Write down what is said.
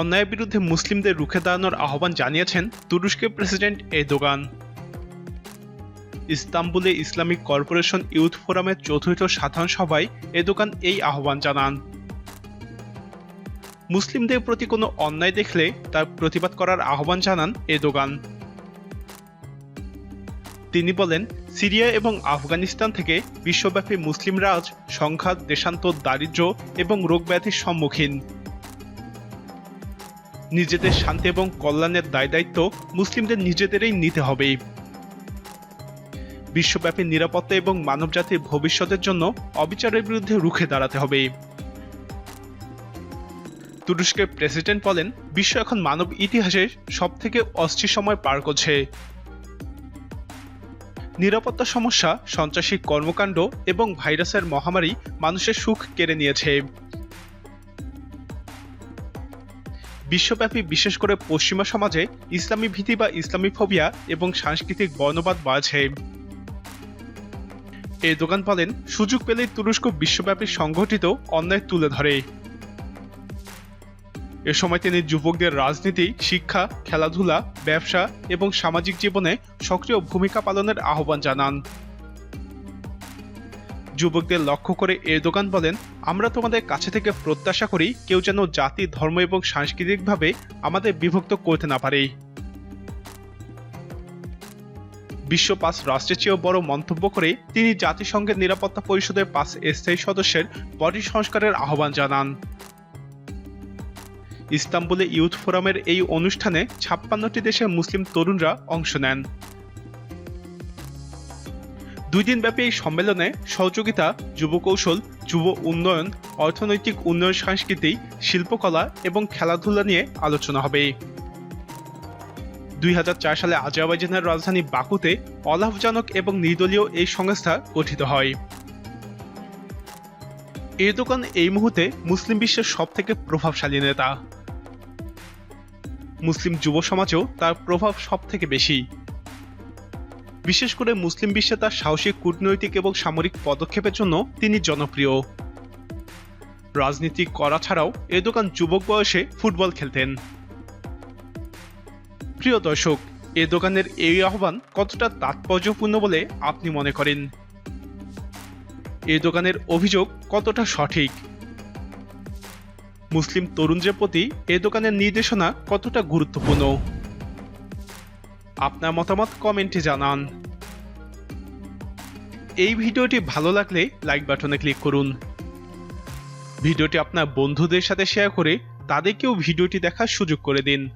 অন্যায়ের বিরুদ্ধে মুসলিমদের রুখে দাঁড়ানোর আহ্বান জানিয়েছেন তুরস্কের প্রেসিডেন্ট এরদোগান। ইস্তাম্বুলে ইসলামিক কর্পোরেশন ইউথ ফোরামের চতুর্থ সাধারণ সভায় এরদোগান এই আহ্বান জানান। মুসলিমদের প্রতি কোনো অন্যায় দেখলে তার প্রতিবাদ করার আহ্বান জানান এরদোগান। তিনি বলেন, সিরিয়া এবং আফগানিস্তান থেকে বিশ্বব্যাপী মুসলিম রাজ, সংঘাত, দেশান্তর, দারিদ্র্য এবং রোগব্যাধির সম্মুখীন। নিজেদের শান্তি এবং কল্যাণের দায় দায়িত্ব মুসলিমদের নিজেদেরই নিতে হবে। বিশ্বব্যাপী নিরাপত্তা এবং মানবজাতির ভবিষ্যতের জন্য অবিচারের বিরুদ্ধে রুখে দাঁড়াতে হবে। তুরস্কের প্রেসিডেন্ট বলেন, বিশ্ব এখন মানব ইতিহাসের সব থেকে অস্থির সময় পার করছে। নিরাপত্তা সমস্যা, সন্ত্রাসী কর্মকাণ্ড এবং ভাইরাসের মহামারী মানুষের সুখ কেড়ে নিয়েছে। বিশ্বব্যাপী, বিশেষ করে পশ্চিমা সমাজে ইসলামী ভীতি বা ইসলামী ফোবিয়া এবং সাংস্কৃতিক বর্ণবাদ বাড়ছে এ দোকান বলেন সুযোগ পেলেই তুরস্ক বিশ্বব্যাপী সংগঠিত অন্যায় তুলে ধরে। এ সময় তিনি যুবকদের রাজনীতি, শিক্ষা, খেলাধুলা, ব্যবসা এবং সামাজিক জীবনে সক্রিয় ভূমিকা পালনের আহ্বান জানান। যুবকদের লক্ষ্য করে এরদোগান বলেন, আমরা তোমাদের কাছে থেকে প্রত্যাশা করি কেউ যেন জাতি, ধর্ম এবং সাংস্কৃতিকভাবে আমাদের বিভক্ত করতে না পারে। বিশ্ব পাঁচ রাষ্ট্রের চেয়েও বড় মন্তব্য করে তিনি জাতিসংঘের নিরাপত্তা পরিষদের পাঁচ স্থায়ী সদস্যের বডি সংস্কারের আহ্বান জানান। ইস্তাম্বুলে ইউথ ফোরামের এই অনুষ্ঠানে ছাপ্পান্নটি দেশের মুসলিম তরুণরা অংশ নেন। দুই দিনব্যাপী এই সম্মেলনে সহযোগিতা যুব কৌশল যুব উন্নয়ন, অর্থনৈতিক উন্নয়ন সংস্কৃতি, শিল্পকলা এবং খেলাধুলা নিয়ে আলোচনা হবে। দুই হাজার চার সালে আজারবাইজানের রাজধানী বাকুতে অলাভজনক এবং নির্দলীয় এই সংস্থা গঠিত হয়। এরদোগান এই মুহূর্তে মুসলিম বিশ্বের সব থেকে প্রভাবশালী নেতা। মুসলিম যুব সমাজেও তার প্রভাব সব থেকে বেশি। বিশেষ করে মুসলিম বিশ্বে তার সাহসী কূটনৈতিক এবং সামরিক পদক্ষেপের জন্য তিনি জনপ্রিয়। রাজনীতি করা ছাড়াও এ দোকান যুবক বয়সে ফুটবল খেলতেন। প্রিয় দর্শক, এ দোকানের এই আহ্বান কতটা তাৎপর্যপূর্ণ বলে আপনি মনে করেন? এই দোকানের অভিযোগ কতটা সঠিক? মুসলিম তরুণদের প্রতি এ দোকানের নির্দেশনা কতটা গুরুত্বপূর্ণ? আপনার মতামত কমেন্টে জানান। এই ভিডিওটি ভালো লাগলে লাইক বাটনে ক্লিক করুন। ভিডিওটি আপনার বন্ধুদের সাথে শেয়ার করে তাদেরকেও ভিডিওটি দেখার সুযোগ করে দিন।